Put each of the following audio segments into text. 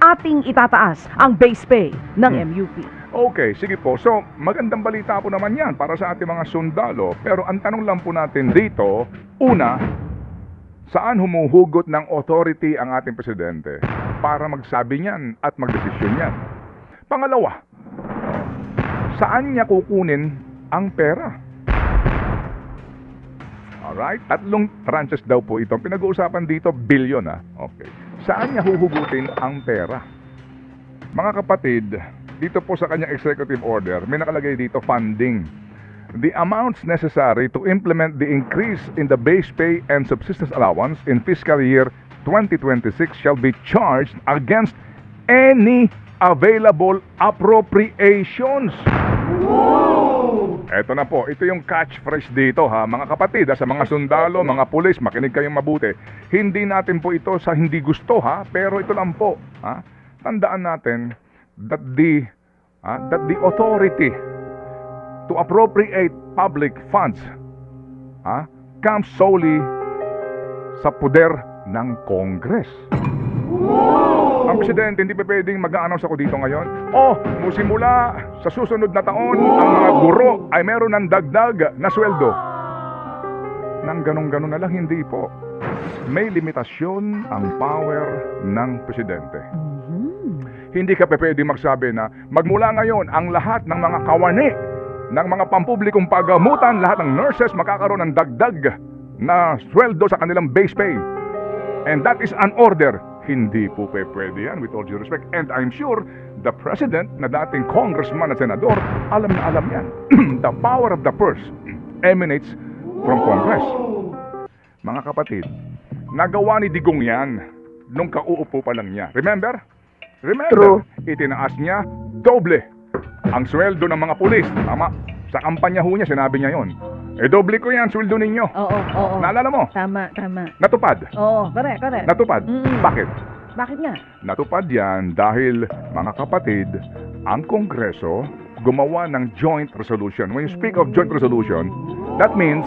ating itataas ang base pay ng Hmm. MUP. Okay, sige po. So, magandang balita po naman yan para sa ating mga sundalo. Pero ang tanong lang po natin dito, una, saan humuhugot ng authority ang ating presidente para magsabi niyan at magdesisyon niyan? Pangalawa, saan niya kukunin ang pera? Alright? Tatlong tranches daw po ito. Pinag-uusapan dito, billion ah. Okay. Saan niya huhugutin ang pera? Mga kapatid, dito po sa kanyang executive order, may nakalagay dito funding. The amounts necessary to implement the increase in the base pay and subsistence allowance in fiscal year 2026 shall be charged against any available appropriations. Eto na po, ito yung catchphrase dito ha, mga kapatid, ha, sa mga sundalo, mga pulis, makinig kayong mabuti. Hindi natin po ito sa hindi gusto ha, pero ito lang po, ha. Tandaan natin that the ha, that the authority to appropriate public funds ha, comes solely sa poder ng Congress. Ang presidente, hindi pa pwedeng mag-announce ako dito ngayon. Oh, musimula sa susunod na taon, ang mga guro ay meron ng dagdag na sweldo. Nang ganun-ganun na lang, hindi po. May limitasyon ang power ng presidente. Hindi ka pa pwedeng magsabi na magmula ngayon, ang lahat ng mga kawani ng mga pampublikong pagamutan, lahat ng nurses makakaroon ng dagdag na sweldo sa kanilang base pay. And that is an order. Hindi po pe pwede yan with all due respect. And I'm sure the president na dating congressman at senador, alam na alam yan. the power of the purse emanates from Congress. Mga kapatid, nagawa ni Digong yan nung kauupo pa lang niya. Remember? Remember, itinaas niya doble ang sweldo ng mga pulis. Tama. Sa kampanya ho niya, sinabi niya yon. Eh, doble ko yan, sweldo ninyo. Oo, oo. Naalala mo? Tama, tama. Natupad. Oo, correct, correct. Natupad. Mm. Bakit? Bakit nga? Natupad yan dahil, mga kapatid, ang Kongreso gumawa ng joint resolution. When you speak of joint resolution, that means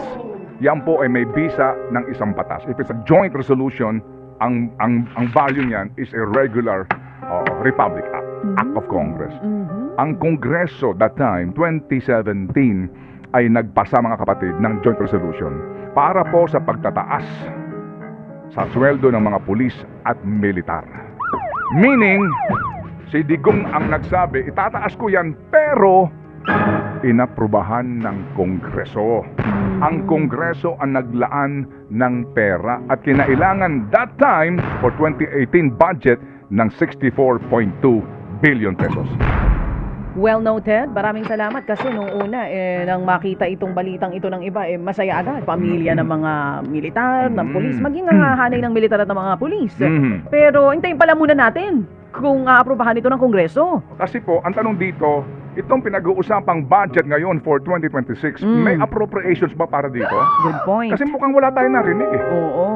yan po ay may bisa ng isang batas. If it's a joint resolution, ang ang ang value niyan is a regular uh, Republic Act, Act of Congress. Mhm. Ang Kongreso that time, 2017, ay nagpasa mga kapatid ng joint resolution para po sa pagtataas sa sweldo ng mga pulis at militar. Meaning, si Digong ang nagsabi, itataas ko yan pero inaprubahan ng Kongreso. Ang Kongreso ang naglaan ng pera at kinailangan that time for 2018 budget ng 64.2 billion pesos. Well noted. Maraming salamat kasi nung una, eh, nang makita itong balitang ito ng iba, eh, masaya agad. Pamilya ng mga militar, ng Mm. pulis, maging ang hanay ng militar at ng mga pulis. Mhm. Pero hintayin pala muna natin kung aaprubahan ito ng Kongreso. Kasi po, ang tanong dito, itong pinag-uusapang budget ngayon for 2026, Mm. may appropriations ba para dito? Good point. Kasi mukhang wala tayong narinig eh. Oo.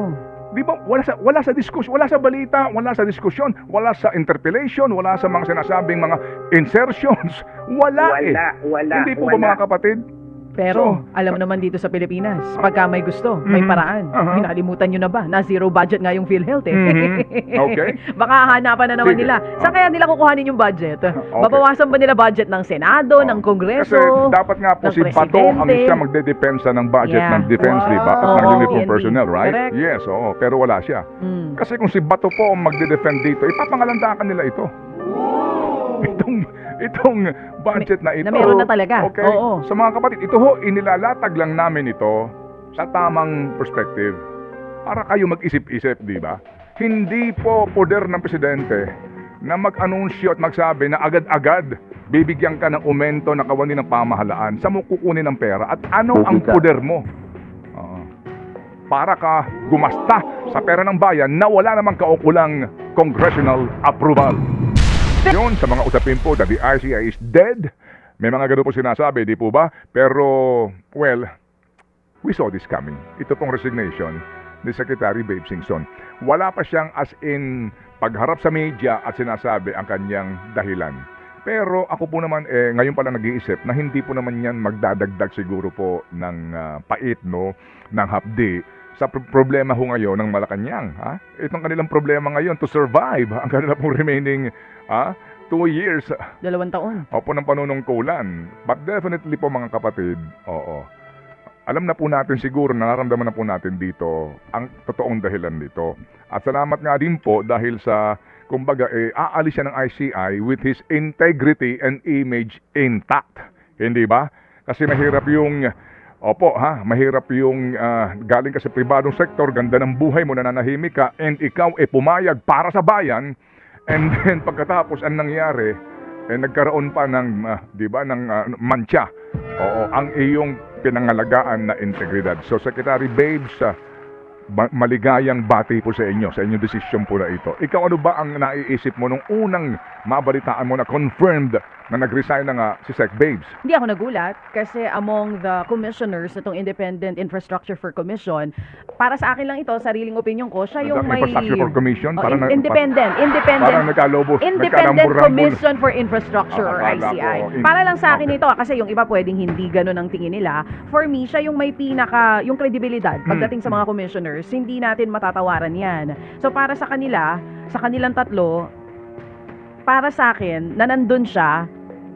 Di ba, wala sa, wala sa diskusyon, wala sa balita, wala sa diskusyon, wala sa interpellation, wala sa mga sinasabing mga insertions. Wala, eh. Wala, wala, Hindi po ba wala. mga kapatid? Pero, So, alam mo naman dito sa Pilipinas, pagka may gusto, may Mhm. paraan. Aha. Hinalimutan nyo na ba na zero budget nga yung PhilHealth eh. Mhm. Okay. Baka hahanapan na naman Sige. nila. Saan kaya nila kukuhanin yung budget? Okay. Babawasan ba nila budget ng Senado, ng Kongreso? Kasi dapat nga po ng si Bato ang presidente? siya magdedepensa ng budget Yeah. ng defense, di ba? At Wow. ng uniform PNP. personnel, right? Correct. Yes, oo. Pero wala siya. Mm. Kasi kung si Bato po ang magde-defend dito, ipapangalandakan nila ito. Itong itong budget na ito. na meron na talaga. Okay. Oo. Sa mga kapatid, ito ho, inilalatag lang namin ito sa tamang perspective para kayo mag-isip-isip, di ba? Hindi po poder ng presidente na mag-anunsyo at magsabi na agad-agad bibigyan ka ng aumento na kawani ng pamahalaan sa mo kukunin ng pera at ano ang poder mo. Oo. para ka gumasta sa pera ng bayan na wala namang kaukulang congressional approval. Yun, sa mga usapin po that the RCI is dead, may mga ganun po sinasabi, di po ba? Pero, well, we saw this coming. Ito pong resignation ni Secretary Babe Singson. Wala pa siyang as in pagharap sa media at sinasabi ang kanyang dahilan. Pero ako po naman, eh, ngayon pala nag-iisip na hindi po naman yan magdadagdag siguro po ng ah, pait, no, ng hapdi sa pro- problema ho ngayon ng Malacanang. Ha? Itong kanilang problema ngayon to survive ang kanilang pong remaining ha? two years Dalawang taon. opo ng panunungkulan. But definitely po mga kapatid, oo. Alam na po natin siguro, nararamdaman na po natin dito ang totoong dahilan nito. At salamat nga din po dahil sa, kumbaga, eh, aalis siya ng ICI with his integrity and image intact. Hindi ba? Kasi mahirap yung, opo ha, mahirap yung ah, galing ka sa pribadong sektor, ganda ng buhay mo, nananahimik ka, and ikaw eh pumayag para sa bayan, and then pagkatapos ang nangyari, eh nagkaroon pa ng, ah, di ba, ng ah, mancha. Oo, ang iyong pinangalagaan na integridad. So, Secretary Babes, ah, ba- maligayang bati po sa inyo, sa inyong desisyon po na ito. Ikaw ano ba ang naiisip mo nung unang mabalitaan mo na confirmed na nag-resign na nga si Sec Babes? Hindi ako nagulat kasi among the commissioners itong Independent Infrastructure for Commission, para sa akin lang ito, sariling opinion ko, siya yung may... Infrastructure for Commission? Oh, Parang in- na- independent, Parang independent. nagkalobo, Independent nagkarambur-rambur. Commission for Infrastructure or Ah, ICI. ko, in- Para lang sa akin okay. ito ah, kasi yung iba pwedeng hindi ganun ang tingin nila. For me, siya yung may pinaka, yung kredibilidad Hmm. pagdating sa mga commissioners, hindi natin matatawaran yan. So para sa kanila, sa kanilang tatlo, para sa akin, na nandun siya,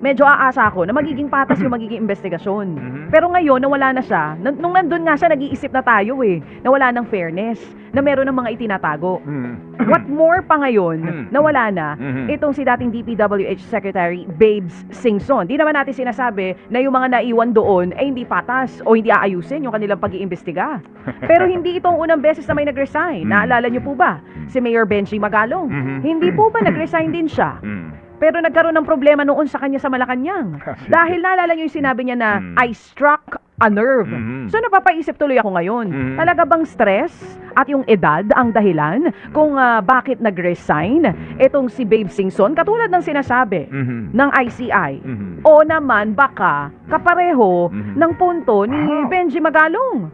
medyo aasa ako na magiging patas yung magiging investigasyon. Mhm. Pero ngayon, nawala na siya. Nun- Nung nandun nga siya, nag-iisip na tayo eh. Nawala ng fairness. Na meron ng mga itinatago. Hmm. What more pa ngayon, Mm. nawala na, Mhm. itong si dating DPWH Secretary Babes Singson. Di naman natin sinasabi na yung mga naiwan doon ay hindi patas o hindi aayusin yung kanilang pag-iimbestiga. Pero hindi itong unang beses na may nag-resign. Mm. Naalala niyo po ba? Si Mayor Benji Magalong. Mhm. Hindi po ba nag-resign din siya? Hmm. Pero nagkaroon ng problema noon sa kanya sa Malacanang. Sige. Dahil naalala niyo yung sinabi niya na Mm. I struck a nerve. Mhm. So napapaisip tuloy ako ngayon. Mhm. Talaga bang stress at yung edad ang dahilan kung ah, bakit nag-resign itong si Babe Singson katulad ng sinasabi Mhm. ng ICI? Mhm. O naman baka kapareho Mhm. ng punto ni Wow. Benji Magalong.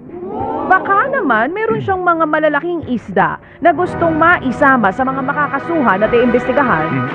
Baka naman meron siyang mga malalaking isda na gustong maisama sa mga makakasuhan at iimbestigahan Mhm.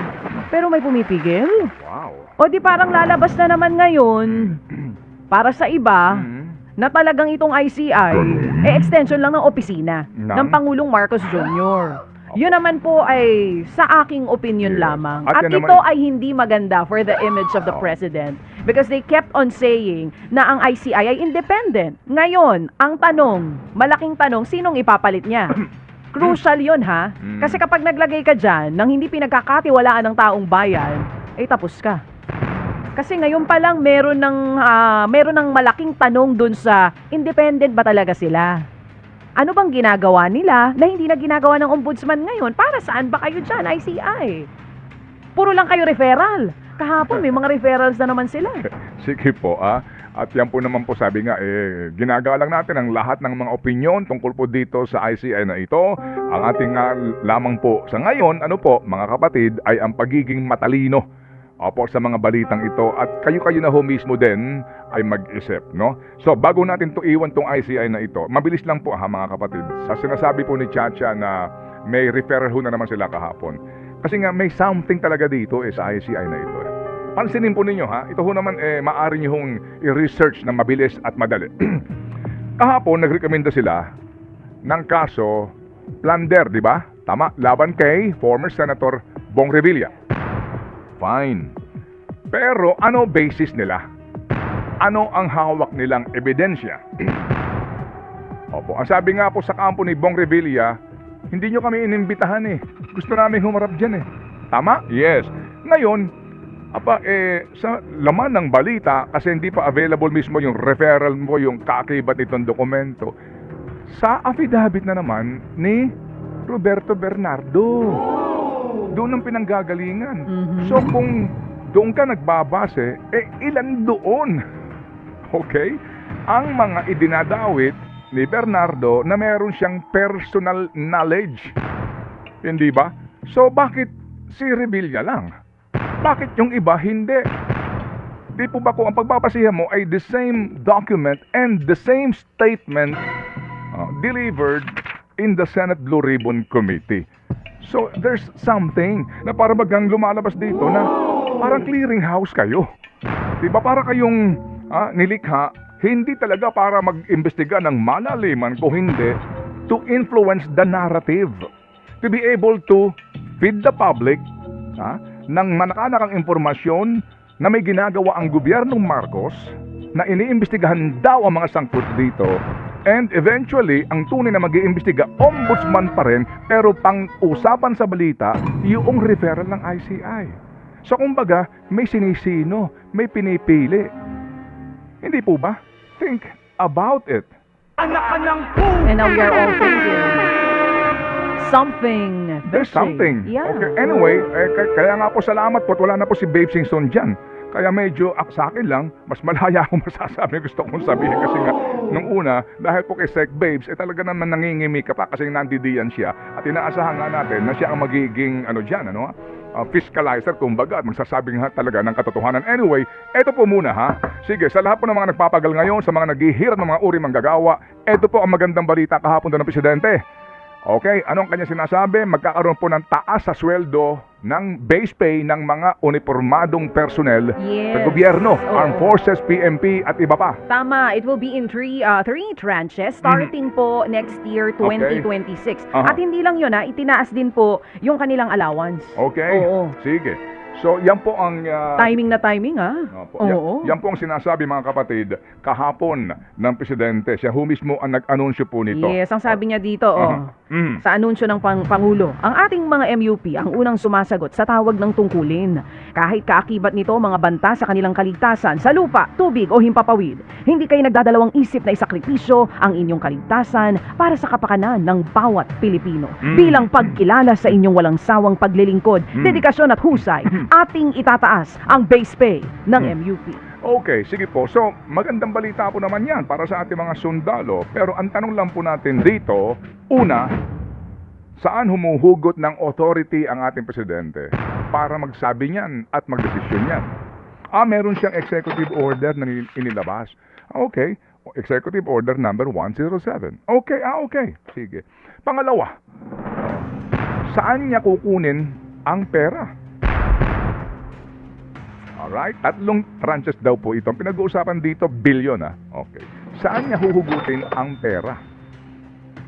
Pero may pumipigil. Wow. O di parang lalabas na naman ngayon para sa iba Mhm. na talagang itong ICI eh extension lang ng opisina Ng? ng Pangulong Marcos Jr. Yun naman po ay sa aking opinion lamang. At At, ito naman- ay hindi maganda for the image of the president because they kept on saying na ang ICI ay independent. Ngayon, ang tanong, malaking tanong, sinong ipapalit niya? Crucial yun ha. Mm. Kasi kapag naglagay ka dyan ng hindi pinagkakatiwalaan ng taong bayan, ay tapos ka. Kasi ngayon pa lang meron ng ah, meron ng malaking tanong dun sa independent ba talaga sila? Ano bang ginagawa nila na hindi na ginagawa ng ombudsman ngayon? Para saan ba kayo dyan, ICI? Puro lang kayo referral. Kahapon may mga referrals na naman sila. Sige po, ah. At yan po naman po sabi nga, eh, ginagawa lang natin ang lahat ng mga opinion tungkol po dito sa ICI na ito. Ang ating nga lamang po sa ngayon, ano po, mga kapatid, ay ang pagiging matalino Opo, sa mga balitang ito at kayo-kayo na ho mismo din ay mag-isip, no? So, bago natin to iwan tong ICI na ito, mabilis lang po ha mga kapatid. Sa sinasabi po ni Chacha na may referral ho na naman sila kahapon. Kasi nga may something talaga dito eh, sa ICI na ito. eh. Pansinin po ninyo ha, ito ho naman eh, maaari nyo hong i-research na mabilis at madali. kahapon, nagrekomenda sila ng kaso plunder, di ba? Tama, laban kay former Senator Bong Revilla. Fine. Pero ano basis nila? Ano ang hawak nilang ebidensya? Opo, ang sabi nga po sa kampo ni Bong Revilla, hindi nyo kami inimbitahan eh. Gusto namin humarap dyan eh. Tama? Yes. Ngayon, apa, eh, sa laman ng balita, kasi hindi pa available mismo yung referral mo, yung kaakibat itong dokumento, sa affidavit na naman ni Roberto Bernardo. Doon ang pinanggagalingan. Mhm. So kung doon ka nagbabase, eh ilan doon? Okay? Ang mga idinadawit ni Bernardo na meron siyang personal knowledge. Hindi ba? So bakit si Revilla lang? Bakit yung iba hindi? Di po ba kung ang pagbabasihan mo ay the same document and the same statement uh, delivered in the Senate Blue Ribbon Committee. So there's something na para bagang lumalabas dito na parang clearinghouse kayo. 'Di ba para kayong ah, nilikha hindi talaga para mag-imbestiga ng malaliman kung hindi to influence the narrative. To be able to feed the public ha, ng manakanakang impormasyon na may ginagawa ang gobyernong Marcos na iniimbestigahan daw ang mga sangkot dito and eventually ang tunay na mag iimbestiga ombudsman pa rin pero pang usapan sa balita yung referral ng ICI. So kumbaga, may sinisino, may pinipili. Hindi po ba? Think about it. And now we are all thinking something. There's fishy. something. Yeah. Okay, anyway, eh, k- kaya nga po salamat po at wala na po si Babe Singson dyan. Kaya medyo ak sa akin lang, mas malaya akong masasabi gusto kong sabihin kasi nga nung una, dahil po kay Sec Babes, eh talaga naman nangingimi ka pa kasi nandidiyan siya at inaasahan nga natin na siya ang magiging ano dyan, ano ah, fiscalizer kumbaga at magsasabing ha, talaga ng katotohanan. Anyway, eto po muna ha. Sige, sa lahat po ng mga nagpapagal ngayon, sa mga naghihirap ng mga uri manggagawa, eto po ang magandang balita kahapon doon ng Presidente. Okay, anong kanya sinasabi? Magkakaroon po ng taas sa sweldo ng base pay ng mga uniformadong personnel Yes. sa gobyerno, Oo. Armed Forces, PMP at iba pa. Tama, it will be in three uh, three tranches starting po next year Okay. 2026. Aha. At hindi lang 'yun ha, itinaas din po yung kanilang allowance. Okay? Oo. Sige. So, yan po ang... ah, Timing na timing ha. Opo. Yan, Oo. yan po ang sinasabi mga kapatid kahapon ng Presidente. Siya ho mismo ang nag-anunsyo po nito. Yes, ang sabi niya dito, oh, Aha. Mm. sa anunsyo ng pang Pangulo, ang ating mga MUP ang unang sumasagot sa tawag ng tungkulin. Kahit kaakibat nito mga banta sa kanilang kaligtasan sa lupa, tubig o himpapawid, hindi kayo nagdadalawang isip na isakripisyo ang inyong kaligtasan para sa kapakanan ng bawat Pilipino. Mm. Bilang pagkilala sa inyong walang sawang paglilingkod, Mm. dedikasyon at husay, ating itataas ang base pay ng Mm. MUP. Okay, sige po. So, magandang balita po naman yan para sa ating mga sundalo. Pero ang tanong lang po natin dito, una, saan humuhugot ng authority ang ating presidente para magsabi niyan at magdesisyon niyan? Ah, meron siyang executive order na nil- inilabas. Okay, executive order number 107. Okay, ah okay. Sige. Pangalawa, saan niya kukunin ang pera? Alright? Tatlong tranches daw po ito. Pinag-uusapan dito, billion ah. Okay. Saan niya huhugutin ang pera?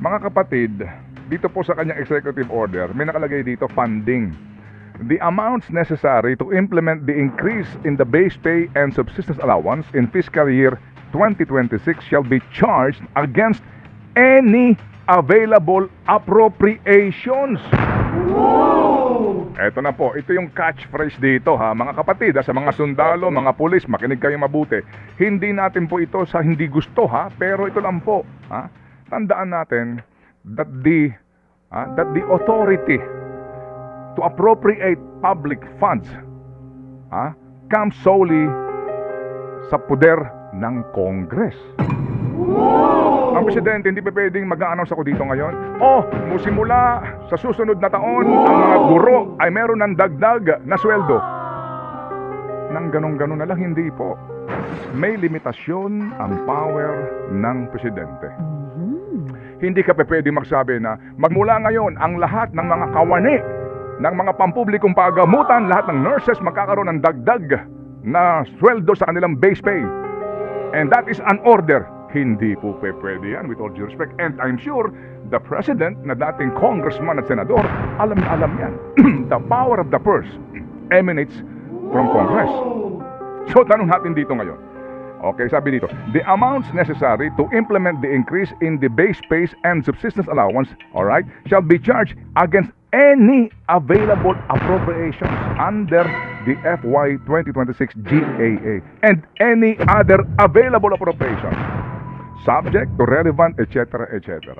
Mga kapatid, dito po sa kanyang executive order, may nakalagay dito funding. The amounts necessary to implement the increase in the base pay and subsistence allowance in fiscal year 2026 shall be charged against any available appropriations. Eto na po, ito yung catchphrase dito ha, mga kapatid, sa mga sundalo, mga pulis, makinig kayo mabuti. Hindi natin po ito sa hindi gusto ha, pero ito lang po, ha. Tandaan natin that the ha, that the authority to appropriate public funds ha, comes solely sa poder ng Congress. Ang presidente, hindi pa pwedeng mag-announce ako dito ngayon. Oh, musimula sa susunod na taon, ang mga guro ay meron ng dagdag na sweldo. Nang ganun-ganun na lang, hindi po. May limitasyon ang power ng presidente. Hindi ka pa pwedeng magsabi na magmula ngayon, ang lahat ng mga kawani ng mga pampublikong pagamutan, lahat ng nurses magkakaroon ng dagdag na sweldo sa kanilang base pay. And that is an order. Hindi po pe pwede yan with all due respect. And I'm sure the president na dating congressman at senador, alam na alam yan. the power of the purse emanates from Congress. So tanong natin dito ngayon. Okay, sabi dito, the amounts necessary to implement the increase in the base pay and subsistence allowance, all right, shall be charged against any available appropriations under the FY 2026 GAA and any other available appropriations subject to relevant etc. etc.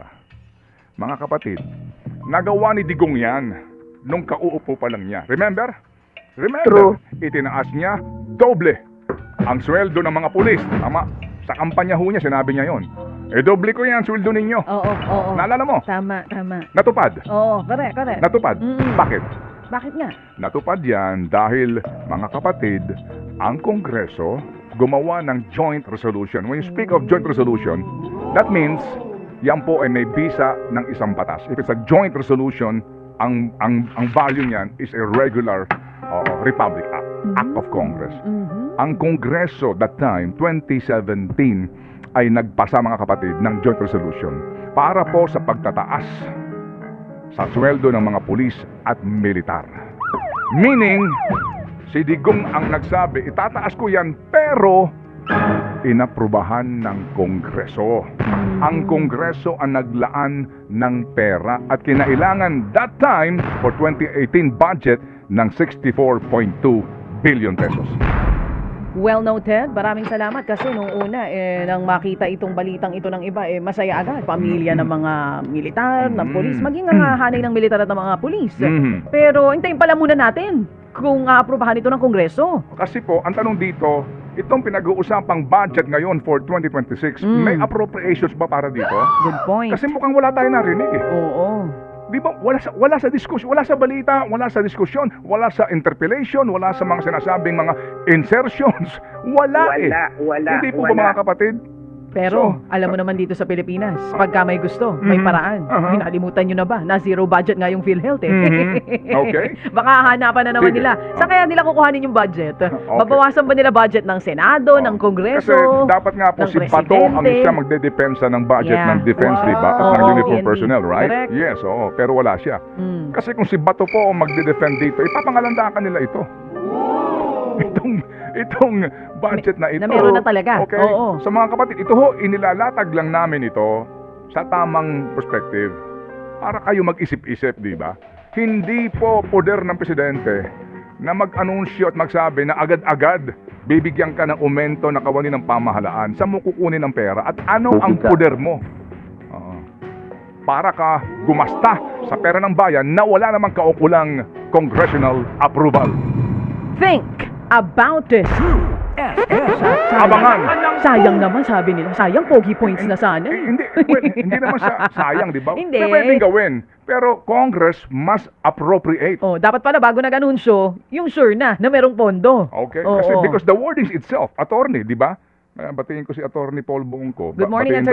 Mga kapatid, nagawa ni Digong yan nung kauupo pa lang niya. Remember? Remember, itinaas niya doble ang sweldo ng mga pulis. Tama, sa kampanya ho niya, sinabi niya yon. Eh, doble ko yan, sweldo ninyo. Oo, oo. Naalala mo? Tama, tama. Natupad. Oo, correct, correct. Natupad. Mm-mm. Bakit? Bakit nga? Natupad yan dahil, mga kapatid, ang Kongreso gumawa ng joint resolution. When you speak of joint resolution, that means yan po ay may bisa ng isang batas. If it's a joint resolution, ang ang ang value niyan is a regular uh, Republic Act, Act of Congress. Mhm. ang Kongreso that time, 2017, ay nagpasa mga kapatid ng joint resolution para po sa pagtataas sa sweldo ng mga pulis at militar. Meaning, si Digong ang nagsabi, itataas ko yan pero inaprubahan ng Kongreso. Ang Kongreso ang naglaan ng pera at kinailangan that time for 2018 budget ng 64.2 billion pesos. Well noted. Maraming salamat kasi nung una, eh, nang makita itong balitang ito ng iba, eh, masaya agad. Pamilya ng mga militar, ng Mm. polis, maging hanay ng militar at ng mga polis. Mhm. Pero hintayin pala muna natin kung aaprubahan ito ng Kongreso. Kasi po, ang tanong dito, itong pinag-uusapang budget ngayon for 2026, Mm. may appropriations ba para dito? Good point. Kasi mukhang wala tayo narinig eh. Oo. Di ba, wala sa, wala sa diskusyon, wala sa balita, wala sa diskusyon, wala sa interpellation, wala sa mga sinasabing mga insertions. Wala, eh. Wala, wala, Hindi po ba wala. mga kapatid? Pero, So- alam mo naman dito sa Pilipinas, pagka may gusto, may Mhm. paraan. Aha. Hinalimutan nyo na ba na zero budget nga yung PhilHealth eh. Mhm. Okay. Baka hanapan na naman Sige. nila. Sa kaya nila kukuhanin yung budget? Okay. Babawasan ba nila budget ng Senado, ng Kongreso? Kasi dapat nga po ng si Bato ang presidente? siya magdedepensa ng budget Yeah. ng defense, di ba? At Oo, ng uniform PNP. personnel, right? Correct. Yes, oo. Pero wala siya. Mm. Kasi kung si Bato po ang magde-defend dito, ipapangalandakan nila ito. Itong itong budget na ito. Na meron na talaga. Okay. Oo. Sa mga kapatid, ito ho, inilalatag lang namin ito sa tamang perspective para kayo mag-isip-isip, di ba? Hindi po poder ng presidente na mag-anunsyo at magsabi na agad-agad bibigyan ka ng aumento na kawani ng pamahalaan. Saan mo kukunin ng pera? At ano ang poder mo? Oo. para ka gumasta sa pera ng bayan na wala namang kaukulang congressional approval. Think about it. Sayang. Abangan. Sayang naman, sabi nila. Sayang, pogi points na sana. Eh, hindi, well, hindi naman sa sayang, di ba? Hindi. May pwedeng gawin. Pero Congress must appropriate. Oh, dapat pala bago nag-anunsyo, yung sure na na merong pondo. Okay? Oo. Kasi because the wordings itself, attorney, di ba? Uh, batiin ko si attorney Paul Bungko. Good morning, Attorney